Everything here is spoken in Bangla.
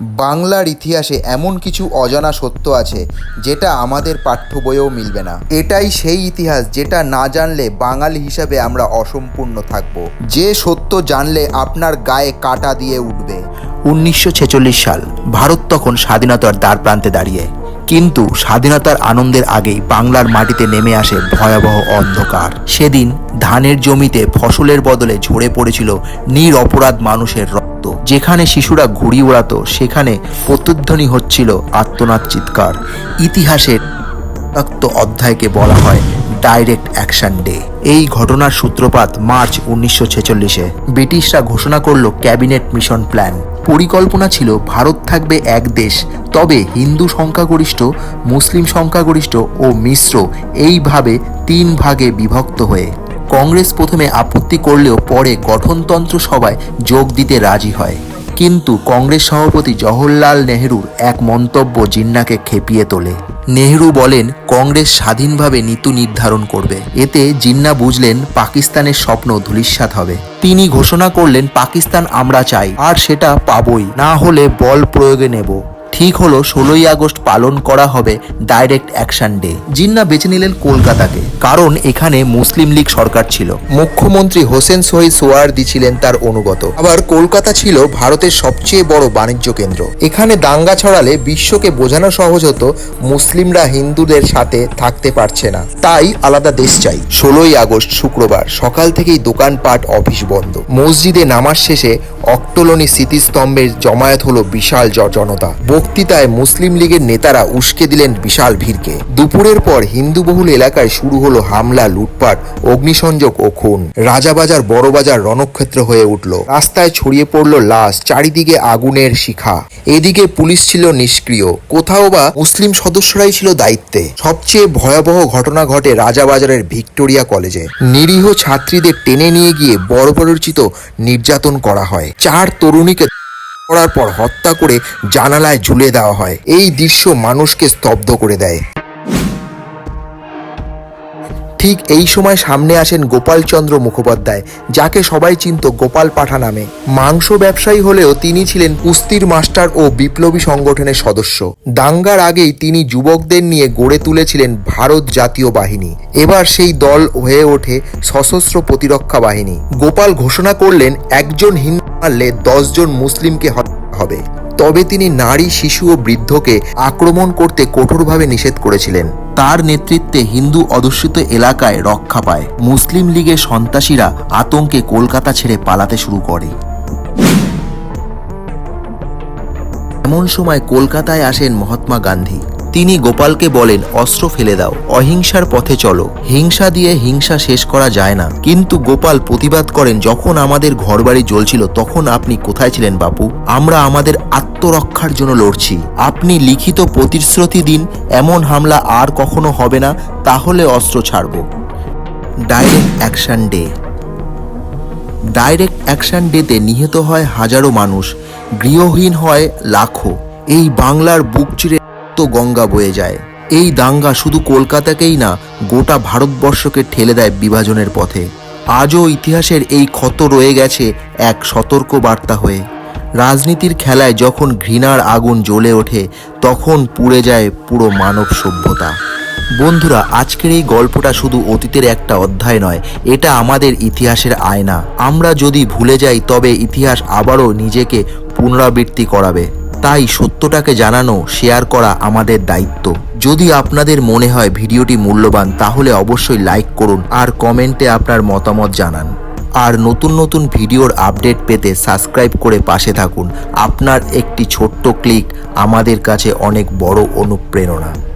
বাংলার ইতিহাসে এমন কিছু অজানা সত্য আছে, যেটা আমাদের পাঠ্য বইয়েও মিলবে না। এটাই সেই ইতিহাস যেটা না জানলে বাঙালি হিসাবে আমরা অসম্পূর্ণ থাকব। যে সত্য জানলে আপনার গায়ে কাটা দিয়ে উঠবে। উনিশশো ছেচল্লিশ সাল, ভারত তখন স্বাধীনতার দ্বার প্রান্তে দাঁড়িয়ে। কিন্তু স্বাধীনতার আনন্দের আগেই বাংলার মাটিতে নেমে আসে ভয়াবহ অন্ধকার। সেদিন ধানের জমিতে ফসলের বদলে ঝরে পড়েছিল নির অপরাধ মানুষের রক্ত। যেখানে শিশুরা ঘুড়ি ওড়াতো, সেখানে প্রত্যুধ্বনি হচ্ছিল আত্মনাদ চিৎকার। ইতিহাসের অধ্যায়কে বলা হয় ডাইরেক্ট অ্যাকশন ডে। এই ঘটনার সূত্রপাত মার্চ উনিশশো ছেচল্লিশে। ব্রিটিশরা ঘোষণা করল ক্যাবিনেট মিশন প্ল্যান। পরিকল্পনা ছিল, ভারত থাকবে এক দেশ, তবে হিন্দু সংখ্যাগরিষ্ঠ, মুসলিম সংখ্যাগরিষ্ঠ ও মিশ্র এইভাবে তিন ভাগে বিভক্ত হয়ে। কংগ্রেস প্রথমে আপত্তি করলেও পরে গঠনতন্ত্র সভায় যোগ দিতে রাজি হয়। কিন্তু কংগ্রেস সভাপতি জওহরলাল নেহরুর এক মন্তব্য জিন্নাকে খেপিয়ে তোলে। নেহরু বলেন, কংগ্রেস স্বাধীনভাবে নীতি নির্ধারণ করবে। এতে জিন্না বুঝলেন পাকিস্তানের স্বপ্ন ধূলিসাৎ হবে। তিনি ঘোষণা করলেন, পাকিস্তান আমরা চাই, আর সেটা পাবই। না হলে বল প্রয়োগে নেব। ঠিক হলো ষোলোই আগস্ট পালন করা হবে ডাইরেক্ট অ্যাকশন ডে জিন্না বেছে নিলেন কলকাতাকে, কারণ এখানে মুসলিম লীগ সরকার ছিল। মুখ্যমন্ত্রী হোসেন শহীদ সোয়ার্দি ছিলেন তার অনুগত। আবার কলকাতা ছিল ভারতের সবচেয়ে বড় বাণিজ্য কেন্দ্র। এখানে দাঙ্গা ছড়ালে বিশ্বকে বোঝানো সহজ হতো, মুসলিমরা হিন্দুদের সাথে থাকতে পারছে না। তাই আলাদা দেশ চাই। ষোলোই আগস্ট শুক্রবার সকাল থেকেই দোকানপাট, অফিস বন্ধ। মসজিদে নামাজ শেষে অক্টোলনি স্মৃতিস্তম্ভের জমায়েত হলো বিশাল জনতা। বক্তৃতায় মুসলিম লীগের নেতারা উস্কে দিলেন বিশাল ভিড়কে। দুপুরের পর হিন্দুবহুল এলাকায় শুরু হলো হামলা, লুটপাট, অগ্নিসংযোগ ও খুন। রাজাবাজার, বড়বাজার রণক্ষেত্র হয়ে উঠল। রাস্তায় ছড়িয়ে পড়ল লাশ, চারিদিকে আগুনের শিখা। এদিকে পুলিশ ছিল নিষ্ক্রিয়। কোথাও বা মুসলিম সদস্যরাই ছিল দায়িত্বে। সবচেয়ে ভয়াবহ ঘটনা ঘটে রাজাবাজারের ভিক্টোরিয়া কলেজে। নিরীহ ছাত্রীদের টেনে নিয়ে গিয়ে বর্বরচিত নির্যাতন করা হয়। চার তরুণীকে করার পর হত্যা করে জানালায় ঝুলে দেওয়া হয়। এই দৃশ্য মানুষকে স্তব্ধ করে দেয়। ঠিক এই সময় সামনে আসেন গোপালচন্দ্র মুখোপাধ্যায়, যাকে সবাই চিনত গোপাল পাঠা নামে। মাংস ব্যবসায়ী হলেও তিনি ছিলেন কুস্তির মাস্টার ও বিপ্লবী সংগঠনের সদস্য। দাঙ্গার আগেই তিনি যুবকদের নিয়ে গড়ে তুলেছিলেন ভারত জাতীয় বাহিনী। এবার সেই দল হয়ে ওঠে সশস্ত্র প্রতিরক্ষা বাহিনী। গোপাল ঘোষণা করলেন, একজন হিন্দু মারলে দশজন মুসলিমকে হত্যা হবে। তবে তিনি নারী, শিশু ও বৃদ্ধকে আক্রমণ করতে কঠোরভাবে নিষেধ করেছিলেন। তার নেতৃত্বে হিন্দু অধ্যুষিত এলাকায় রক্ষা পায়। মুসলিম লীগের সন্ত্রাসীরা আতঙ্কে কলকাতা ছেড়ে পালাতে শুরু করে। এমন সময় কলকাতায় আসেন মহাত্মা গান্ধী। তিনি গোপালকে বলেন, অস্ত্র ফেলে দাও, অহিংসার পথে চলো। হিংসা দিয়ে হিংসা শেষ করা যায় না। কিন্তু গোপাল প্রতিবাদ করেন, যখন আমাদের ঘরবাড়ি জ্বলছিল, তখন আপনি কোথায় ছিলেন বাপু? আমরা আমাদের আত্মরক্ষার জন্য লড়ছি। আপনি লিখিত প্রতিশ্রুতি দিন, এমন হামলা আর কখনো হবে না, তাহলে অস্ত্র ছাড়ব। Direct action day direct action ডেতে নিহত হয় হাজারো মানুষ, গৃহহীন হয় লাখো। এই বাংলার বুক চিরে তো গঙ্গা বয়ে যায়। এই দাঙ্গা শুধু কলকাতাকেই না, গোটা ভারতবর্ষকে ঠেলে দেয় বিভাজনের পথে। আজও ইতিহাসের এই ক্ষত রয়ে গেছে এক সতর্ক বার্তা হয়ে। রাজনীতির খেলায় যখন ঘৃণার আগুন জ্বলে ওঠে, তখন পুড়ে যায় পুরো মানব সভ্যতা। বন্ধুরা, আজকের এই গল্পটা শুধু অতীতের একটা অধ্যায় নয়, এটা আমাদের ইতিহাসের আয়না। আমরা যদি ভুলে যাই, তবে ইতিহাস আবারও নিজেকে পুনরাবৃত্তি করাবে। তাই সত্যটাকে জানানো শেয়ার করা আমাদের দায়িত্ব। যদি আপনাদের মনে হয় ভিডিওটি মূল্যবান, তাহলে অবশ্যই লাইক করুন আর কমেন্টে আপনার মতামত জানান। আর নতুন নতুন ভিডিওর আপডেট পেতে সাবস্ক্রাইব করে পাশে থাকুন। আপনার একটি ছোট্ট ক্লিক আমাদের কাছে অনেক বড় অনুপ্রেরণা।